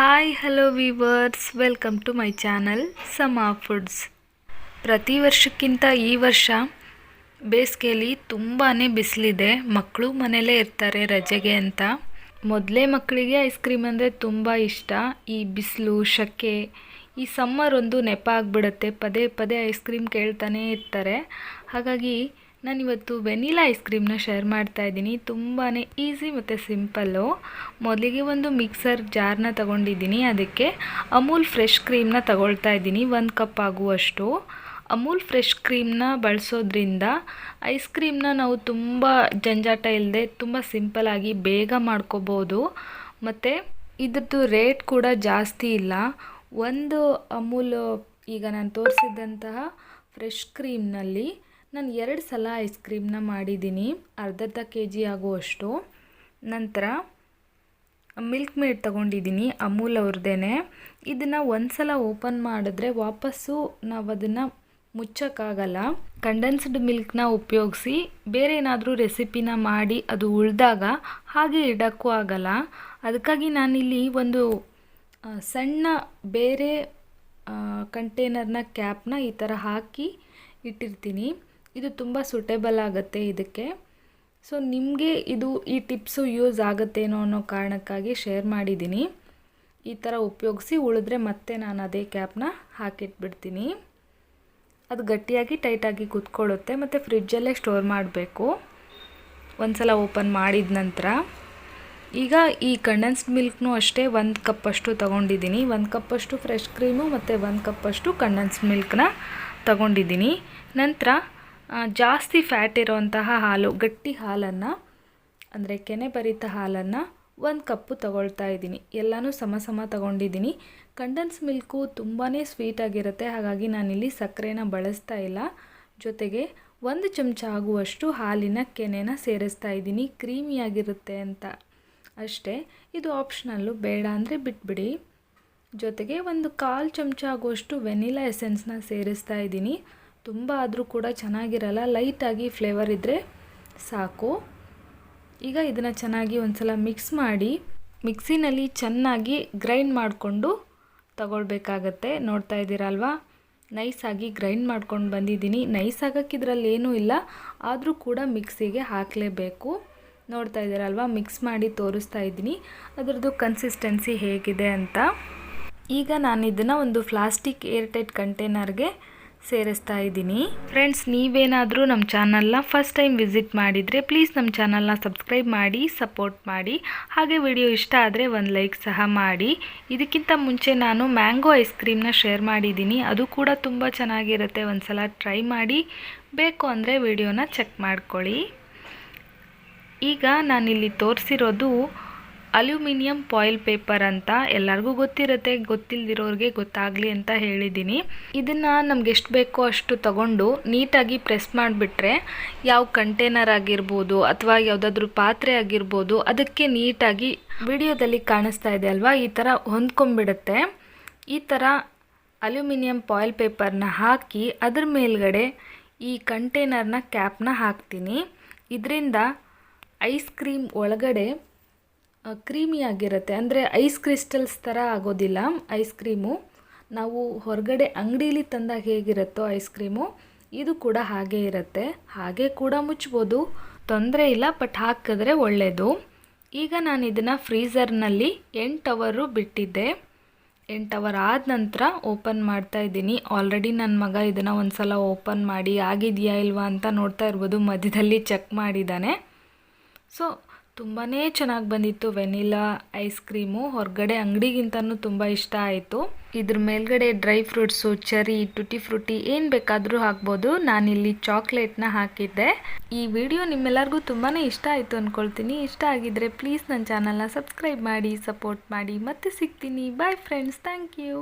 Hi hello viewers welcome to my channel Sama Foods ಪ್ರತಿ ವರ್ಷಕ್ಕಿಂತ ಈ ವರ್ಷ ಬೇಸಿಗೆಯಲ್ಲಿ ತುಂಬಾ ಬಿಸಿಲಿದೆ. ಮಕ್ಕಳು ಮನೇಲೇ ಇರ್ತಾರೆ ರಜೆಗೆ ಅಂತ. ಮೊದಲೇ ಮಕ್ಕಳಿಗೆ ಐಸ್ ಕ್ರೀಮ್ ಅಂದರೆ ತುಂಬ ಇಷ್ಟ. ಈ ಬಿಸಿಲು, ಶೆಕೆ, ಈ ಸಮ್ಮರ್ ಒಂದು ನೆಪ ಆಗಿಬಿಡುತ್ತೆ. ಪದೇ ಪದೇ ಐಸ್ ಕ್ರೀಮ್ ಕೇಳ್ತಾನೇ ಇರ್ತಾರೆ. ಹಾಗಾಗಿ ನಾನಿವತ್ತು ವೆನಿಲಾ ಐಸ್ ಕ್ರೀಮ್ನ ಶೇರ್ ಮಾಡ್ತಾ ಇದ್ದೀನಿ. ತುಂಬಾ ಈಸಿ ಮತ್ತು ಸಿಂಪಲ್ಲು. ಮೊದಲಿಗೆ ಒಂದು ಮಿಕ್ಸರ್ ಜಾರ್ನ ತಗೊಂಡಿದ್ದೀನಿ. ಅದಕ್ಕೆ ಅಮೂಲ್ ಫ್ರೆಶ್ ಕ್ರೀಮ್ನ ತಗೊಳ್ತಾ ಇದ್ದೀನಿ. ಒಂದು ಕಪ್ ಆಗುವಷ್ಟು. ಅಮೂಲ್ ಫ್ರೆಶ್ ಕ್ರೀಮ್ನ ಬಳಸೋದ್ರಿಂದ ಐಸ್ ಕ್ರೀಮ್ನ ನಾವು ತುಂಬ ಜಂಜಾಟ ಇಲ್ಲದೆ ತುಂಬ ಸಿಂಪಲಾಗಿ ಬೇಗ ಮಾಡ್ಕೋಬೋದು. ಮತ್ತು ಇದ್ರದ್ದು ರೇಟ್ ಕೂಡ ಜಾಸ್ತಿ ಇಲ್ಲ. ಒಂದು ಅಮೂಲ್, ಈಗ ನಾನು ತೋರಿಸಿದಂತಹ ಫ್ರೆಶ್ ಕ್ರೀಮ್ನಲ್ಲಿ ನಾನು ಎರಡು ಸಲ ಐಸ್ ಕ್ರೀಮ್ನ ಮಾಡಿದ್ದೀನಿ. ಅರ್ಧರ್ಧ ಕೆ ಜಿ ಆಗುವಷ್ಟು. ನಂತರ ಮಿಲ್ಕ್ ಮೇಡ್ ತೊಗೊಂಡಿದ್ದೀನಿ, ಅಮೂಲ್ ಅವ್ರದ್ದೇ ಇದನ್ನು ಒಂದು ಸಲ ಓಪನ್ ಮಾಡಿದ್ರೆ ವಾಪಸ್ಸು ನಾವು ಅದನ್ನು ಮುಚ್ಚೋಕ್ಕಾಗಲ್ಲ ಕಂಡೆನ್ಸ್ಡ್ ಮಿಲ್ಕ್ನ ಉಪಯೋಗಿಸಿ ಬೇರೆ ಏನಾದರೂ ರೆಸಿಪಿನ ಮಾಡಿ ಅದು ಉಳಿದಾಗ ಹಾಗೆ ಇಡೋಕ್ಕೂ ಆಗಲ್ಲ. ಅದಕ್ಕಾಗಿ ನಾನಿಲ್ಲಿ ಒಂದು ಸಣ್ಣ ಬೇರೆ ಕಂಟೇನರ್ನ ಕ್ಯಾಪ್ನ ಈ ಥರ ಹಾಕಿ ಇಟ್ಟಿರ್ತೀನಿ. ಇದು ತುಂಬ ಸೂಟೇಬಲ್ ಆಗುತ್ತೆ ಇದಕ್ಕೆ. ಸೊ ನಿಮಗೆ ಇದು ಈ ಟಿಪ್ಸು ಯೂಸ್ ಆಗುತ್ತೇನೋ ಅನ್ನೋ ಕಾರಣಕ್ಕಾಗಿ ಶೇರ್ ಮಾಡಿದ್ದೀನಿ ಈ ಥರ ಉಪಯೋಗಿಸಿ ಉಳಿದ್ರೆ ಮತ್ತೆ ನಾನು ಅದೇ ಕ್ಯಾಪ್ನ ಹಾಕಿಟ್ಬಿಡ್ತೀನಿ. ಅದು ಗಟ್ಟಿಯಾಗಿ ಟೈಟಾಗಿ ಕುತ್ಕೊಳ್ಳುತ್ತೆ, ಮತ್ತು ಫ್ರಿಡ್ಜಲ್ಲೇ ಸ್ಟೋರ್ ಮಾಡಬೇಕು. ಒಂದು ಸಲ ಓಪನ್ ಮಾಡಿದ ನಂತರ. ಈಗ ಈ ಕಂಡೆನ್ಸ್ಡ್ ಮಿಲ್ಕ್ನೂ ಅಷ್ಟೇ ಒಂದು ಕಪ್ಪಷ್ಟು ತೊಗೊಂಡಿದ್ದೀನಿ ಒಂದು ಕಪ್ಪಷ್ಟು ಫ್ರೆಶ್ ಕ್ರೀಮು ಮತ್ತು ಒಂದು ಕಪ್ಪಷ್ಟು ಕಂಡೆನ್ಸ್ಡ್ ಮಿಲ್ಕ್ನ ತೊಗೊಂಡಿದ್ದೀನಿ ನಂತರ ಜಾಸ್ತಿ ಫ್ಯಾಟ್ ಇರುವಂತಹ ಹಾಲು, ಗಟ್ಟಿ ಹಾಲನ್ನು, ಅಂದರೆ ಕೆನೆ ಭರಿತ ಹಾಲನ್ನು ಒಂದು ಕಪ್ಪು ತಗೊಳ್ತಾ ಇದ್ದೀನಿ. ಎಲ್ಲನೂ ಸಮ ಸಮ ತಗೊಂಡಿದ್ದೀನಿ. ಕಂಡೆನ್ಸ್ ಮಿಲ್ಕು ತುಂಬಾ ಸ್ವೀಟಾಗಿರುತ್ತೆ ಹಾಗಾಗಿ ನಾನಿಲ್ಲಿ ಸಕ್ಕರೆನ ಬಳಸ್ತಾ ಇಲ್ಲ. ಜೊತೆಗೆ ಒಂದು ಚಮಚ ಆಗುವಷ್ಟು ಹಾಲಿನ ಕೆನೆನ ಸೇರಿಸ್ತಾ ಇದ್ದೀನಿ. ಕ್ರೀಮಿಯಾಗಿರುತ್ತೆ ಅಂತ. ಅಷ್ಟೇ, ಇದು ಆಪ್ಷನಲ್ಲು ಬೇಡ ಅಂದರೆ ಬಿಟ್ಬಿಡಿ. ಜೊತೆಗೆ ಒಂದು ಕಾಲು ಚಮಚ ಆಗುವಷ್ಟು ವೆನಿಲಾ ಎಸೆನ್ಸ್ನ ಸೇರಿಸ್ತಾ ಇದ್ದೀನಿ. ತುಂಬ ಆದರೂ ಕೂಡ ಚೆನ್ನಾಗಿರಲ್ಲ ಲೈಟಾಗಿ ಫ್ಲೇವರ್ ಇದ್ದರೆ ಸಾಕು. ಈಗ ಇದನ್ನು ಚೆನ್ನಾಗಿ ಒಂದ್ಸಲ ಮಿಕ್ಸ್ ಮಾಡಿ ಮಿಕ್ಸಿನಲ್ಲಿ ಚೆನ್ನಾಗಿ ಗ್ರೈಂಡ್ ಮಾಡಿಕೊಂಡು ತಗೊಳ್ಬೇಕಾಗತ್ತೆ. ನೋಡ್ತಾ ಇದ್ದೀರಲ್ವಾ? ನೈಸಾಗಿ ಗ್ರೈಂಡ್ ಮಾಡ್ಕೊಂಡು ಬಂದಿದ್ದೀನಿ. ನೈಸ್ ಆಗೋಕ್ಕಿದ್ರಲ್ಲಿ ಏನೂ ಇಲ್ಲ. ಆದರೂ ಕೂಡ ಮಿಕ್ಸಿಗೆ ಹಾಕಲೇಬೇಕು. ನೋಡ್ತಾ ಇದ್ದೀರಲ್ವಾ? ಮಿಕ್ಸ್ ಮಾಡಿ ತೋರಿಸ್ತಾ ಇದ್ದೀನಿ. ಅದರದ್ದು ಕನ್ಸಿಸ್ಟೆನ್ಸಿ ಹೇಗಿದೆ ಅಂತ. ಈಗ ನಾನು ಇದನ್ನು ಒಂದು ಪ್ಲಾಸ್ಟಿಕ್ ಏರ್ಟೈಟ್ ಕಂಟೈನರ್ಗೆ ಸೇರಿಸ್ತಾ ಇದ್ದೀನಿ. ಫ್ರೆಂಡ್ಸ್ ನೀವೇನಾದರೂ ನಮ್ಮ ಚಾನಲ್ನ ಫಸ್ಟ್ ಟೈಮ್ ವಿಸಿಟ್ ಮಾಡಿದರೆ ಪ್ಲೀಸ್ ನಮ್ಮ ಚಾನಲ್ನ ಸಬ್ಸ್ಕ್ರೈಬ್ ಮಾಡಿ ಸಪೋರ್ಟ್ ಮಾಡಿ. ಹಾಗೆ ವಿಡಿಯೋ ಇಷ್ಟ ಆದರೆ ಒಂದು ಲೈಕ್ ಸಹ ಮಾಡಿ. ಇದಕ್ಕಿಂತ ಮುಂಚೆ ನಾನು ಮ್ಯಾಂಗೋ ಐಸ್ ಕ್ರೀಮ್ನ ಶೇರ್ ಮಾಡಿದ್ದೀನಿ. ಅದು ಕೂಡ ತುಂಬ ಚೆನ್ನಾಗಿರುತ್ತೆ. ಒಂದು ಸಲ ಟ್ರೈ ಮಾಡಿ. ಬೇಕು ಅಂದರೆ ವಿಡಿಯೋನ ಚೆಕ್ ಮಾಡ್ಕೊಳ್ಳಿ. ಈಗ ನಾನಿಲ್ಲಿ ತೋರಿಸಿರೋದು ಅಲ್ಯೂಮಿನಿಯಂ ಫಾಯಿಲ್ ಪೇಪರ್ ಅಂತ ಎಲ್ಲರಿಗೂ ಗೊತ್ತಿರುತ್ತೆ ಗೊತ್ತಿಲ್ಲದಿರೋರಿಗೆ ಗೊತ್ತಾಗಲಿ ಅಂತ ಹೇಳಿದ್ದೀನಿ. ಇದನ್ನು ನಮ್ಗೆ ಎಷ್ಟು ಬೇಕೋ ಅಷ್ಟು ತಗೊಂಡು ನೀಟಾಗಿ ಪ್ರೆಸ್ ಮಾಡಿಬಿಟ್ರೆ ಯಾವ ಕಂಟೈನರ್ ಆಗಿರ್ಬೋದು ಅಥವಾ ಯಾವುದಾದ್ರೂ ಪಾತ್ರೆ ಆಗಿರ್ಬೋದು ಅದಕ್ಕೆ ನೀಟಾಗಿ ವಿಡಿಯೋದಲ್ಲಿ ಕಾಣಿಸ್ತಾ ಇದೆ ಅಲ್ವಾ? ಈ ಥರ ಹೊಂದ್ಕೊಂಡ್ಬಿಡುತ್ತೆ. ಈ ಥರ ಅಲ್ಯೂಮಿನಿಯಂ ಫಾಯಿಲ್ ಪೇಪರ್ನ ಹಾಕಿ ಅದ್ರ ಮೇಲ್ಗಡೆ ಈ ಕಂಟೈನರ್ನ ಕ್ಯಾಪ್ನ ಹಾಕ್ತೀನಿ. ಇದರಿಂದ ಐಸ್ ಕ್ರೀಮ್ ಒಳಗಡೆ ಕ್ರೀಮಿಯಾಗಿರುತ್ತೆ. ಅಂದರೆ ಐಸ್ ಕ್ರಿಸ್ಟಲ್ಸ್ ಥರ ಆಗೋದಿಲ್ಲ. Ice cream. ನಾವು ಹೊರಗಡೆ ಅಂಗಡೀಲಿ ತಂದಾಗ ಹೇಗಿರುತ್ತೋ ಐಸ್ ಕ್ರೀಮು, ಇದು ಕೂಡ ಹಾಗೆ ಇರುತ್ತೆ. ಹಾಗೆ ಕೂಡ ಮುಚ್ಬೋದು. ತೊಂದರೆ ಇಲ್ಲ, ಬಟ್ ಹಾಕಿದ್ರೆ ಒಳ್ಳೆಯದು ಈಗ ನಾನು ಇದನ್ನು ಫ್ರೀಝರ್ನಲ್ಲಿ ಎಂಟು ಅವರು ಬಿಟ್ಟಿದ್ದೆ. ಎಂಟು ಅವರ್ ಆದ ನಂತರ ಓಪನ್ ಮಾಡ್ತಾ ಇದ್ದೀನಿ. ಆಲ್ರೆಡಿ ನನ್ನ ಮಗ ಇದನ್ನು ಒಂದು ಸಲ ಓಪನ್ ಮಾಡಿ ಆಗಿದೆಯಾ ಇಲ್ವಾ ಅಂತ ನೋಡ್ತಾ ಇರ್ಬೋದು. ಮಧ್ಯದಲ್ಲಿ ಚೆಕ್ ಮಾಡಿದ್ದಾನೆ. ಸೊ ತುಂಬಾ ಚೆನ್ನಾಗಿ ಬಂದಿತ್ತು ವೆನಿಲಾ ಐಸ್ ಕ್ರೀಮು. ಹೊರಗಡೆ ಅಂಗಡಿಗಿಂತನೂ ತುಂಬ ಇಷ್ಟ ಆಯಿತು. ಇದ್ರ ಮೇಲ್ಗಡೆ dry fruits cherry tutti frutti ಏನು ಬೇಕಾದರೂ ಹಾಕ್ಬೋದು. ನಾನಿಲ್ಲಿ ಚಾಕ್ಲೇಟ್ನ ಹಾಕಿದ್ದೆ. ಈ ವಿಡಿಯೋ ನಿಮ್ಮೆಲ್ಲರಿಗೂ ತುಂಬಾ ಇಷ್ಟ ಆಯಿತು ಅಂದ್ಕೊಳ್ತೀನಿ ಇಷ್ಟ ಆಗಿದ್ದರೆ ಪ್ಲೀಸ್ ನನ್ನ ಚಾನಲ್ನ ಸಬ್ಸ್ಕ್ರೈಬ್ ಮಾಡಿ, ಸಪೋರ್ಟ್ ಮಾಡಿ. ಮತ್ತೆ ಸಿಗ್ತೀನಿ. Bye friends thank you